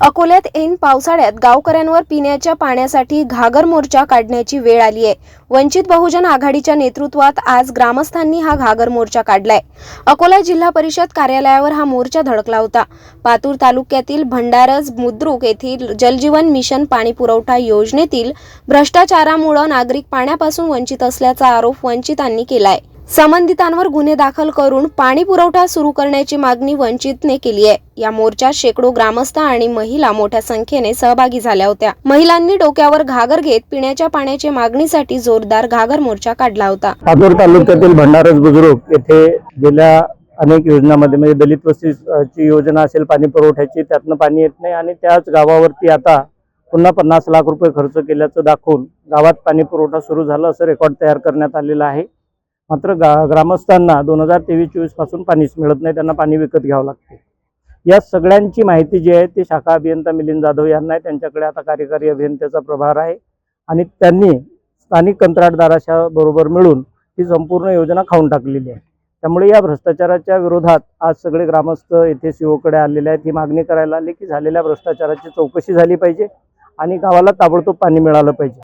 अकोल्यात ऐन पावसाळ्यात गावकऱ्यांवर पिण्याच्या पाण्यासाठी घागर मोर्चा काढण्याची वेळ आली आहे. वंचित बहुजन आघाडीच्या नेतृत्वात आज ग्रामस्थांनी हा घागर मोर्चा काढलाय. अकोला जिल्हा परिषद कार्यालयावर हा मोर्चा धडकला होता. पातूर तालुक्यातील भंडारज बुद्रुक येथील जलजीवन मिशन पाणी पुरवठा योजनेतील भ्रष्टाचारामुळे नागरिक पाण्यापासून वंचित असल्याचा आरोप वंचितांनी केलाय. संबंधितांवर गुन्हे दाखल करून पाणी पुरवठा सुरू करण्याची मागणी वंचितने केली आहे. या मोर्चात शेकडो ग्रामस्थ आणि महिला मोठ्या संख्येने सहभागी झाल्या होत्या. महिलांनी डोक्यावर घागर घेत पिण्याच्या पाण्याच्या मागणीसाठी जोरदार घागर मोर्चा काढला होता. पातूर तालुक्यातील भंडारस बुजुर्ग येथे गेल्या अनेक योजनामध्ये म्हणजे दलित वस्तीची योजना असेल पाणी पुरवठ्याची त्यातनं पाणी येत नाही आणि त्याच गावावरती आता पुन्हा पन्नास लाख रुपये खर्च केल्याचं दाखवून गावात पाणी पुरवठा सुरू झाला असं रेकॉर्ड तयार करण्यात आलेलं आहे. मात्र गा ग्रामस्थांना दोन हजार तेवीस चोवीसपासून पाणीच मिळत नाही त्यांना पाणी विकत घ्यावं लागते. या सगळ्यांची माहिती जी आहे ती शाखा अभियंता मिलिंद जाधव यांना आहे. त्यांच्याकडे आता कार्यकारी अभियंत्याचा प्रभार आहे. आणि त्यांनी स्थानिक कंत्राटदाराच्या बरोबर मिळून ही संपूर्ण योजना खाऊन टाकलेली आहे. त्यामुळे या भ्रष्टाचाराच्या विरोधात आज सगळे ग्रामस्थ येथे सीओकडे आलेले आहेत. ही मागणी करायला आली की झालेल्या भ्रष्टाचाराची चौकशी झाली पाहिजे आणि गावाला ताबडतोब पाणी मिळालं पाहिजे.